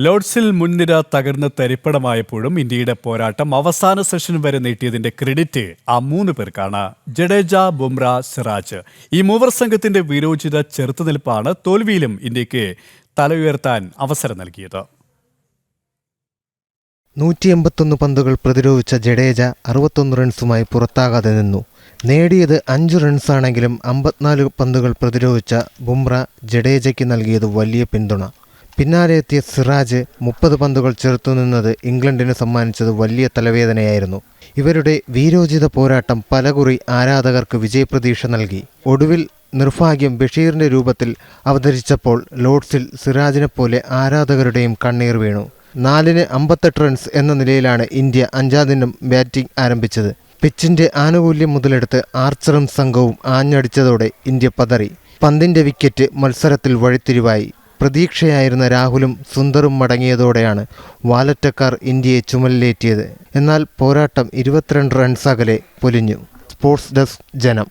ലോർഡ്സിൽ മുൻനിര തകർന്ന് തരിപ്പണമായപ്പോഴും ഇന്ത്യയുടെ പോരാട്ടം അവസാന സെഷൻ വരെ നീട്ടിയതിന്റെ ക്രെഡിറ്റ് ആ മൂന്ന് പേർക്കാണ്. ജഡേജ ബുംറ സിറാജ്. ഈ മൂവർ സംഘത്തിന്റെ വിരോചിത ചെറുത്തുനിൽപ്പാണ് തോൽവിയിലും ഇന്ത്യയ്ക്ക് തല ഉയർത്താൻ അവസരം നൽകിയത്. നൂറ്റി എൺപത്തൊന്ന് പന്തുകൾ പ്രതിരോധിച്ച ജഡേജ അറുപത്തൊന്ന് റൺസുമായി പുറത്താകാതെ നിന്നു. നേടിയത് അഞ്ച് റൺസാണെങ്കിലും അമ്പത്തിനാല് പന്തുകൾ പ്രതിരോധിച്ച ബുംറ ജഡേജയ്ക്ക് നൽകിയത് വലിയ പിന്തുണ. പിന്നാലെ എത്തിയ സിറാജ് മുപ്പത് പന്തുകൾ ചെറുത്തുനിന്നത് ഇംഗ്ലണ്ടിന് സമ്മാനിച്ചത് വലിയ തലവേദനയായിരുന്നു. ഇവരുടെ വീരോചിത പോരാട്ടം പലകുറി ആരാധകർക്ക് വിജയപ്രതീക്ഷ നൽകി. ഒടുവിൽ നിർഭാഗ്യം ബഷീറിന്റെ രൂപത്തിൽ അവതരിച്ചപ്പോൾ ലോഡ്സിൽ സിറാജിനെ പോലെ ആരാധകരുടെയും കണ്ണീർ വീണു. നാലിന് അമ്പത്തെട്ട് റൺസ് എന്ന നിലയിലാണ് ഇന്ത്യ അഞ്ചാം ദിനം ബാറ്റിംഗ് ആരംഭിച്ചത്. പിച്ചിന്റെ ആനുകൂല്യം മുതലെടുത്ത് ആർച്ചറും സംഘവും ആഞ്ഞടിച്ചതോടെ ഇന്ത്യ പതറി. പന്തിന്റെ വിക്കറ്റ് മത്സരത്തിൽ വഴിത്തിരിവായി. പ്രതീക്ഷയായിരുന്ന രാഹുലും സുന്ദറും മടങ്ങിയതോടെയാണ് വാലറ്റക്കാർ ഇന്ത്യയെ ചുമലിലേറ്റിയത്. എന്നാൽ പോരാട്ടം ഇരുപത്തിരണ്ട് റൺസ് അകലെ പൊലിഞ്ഞു. സ്പോർട്സ് ഡെസ്ക് ജനം.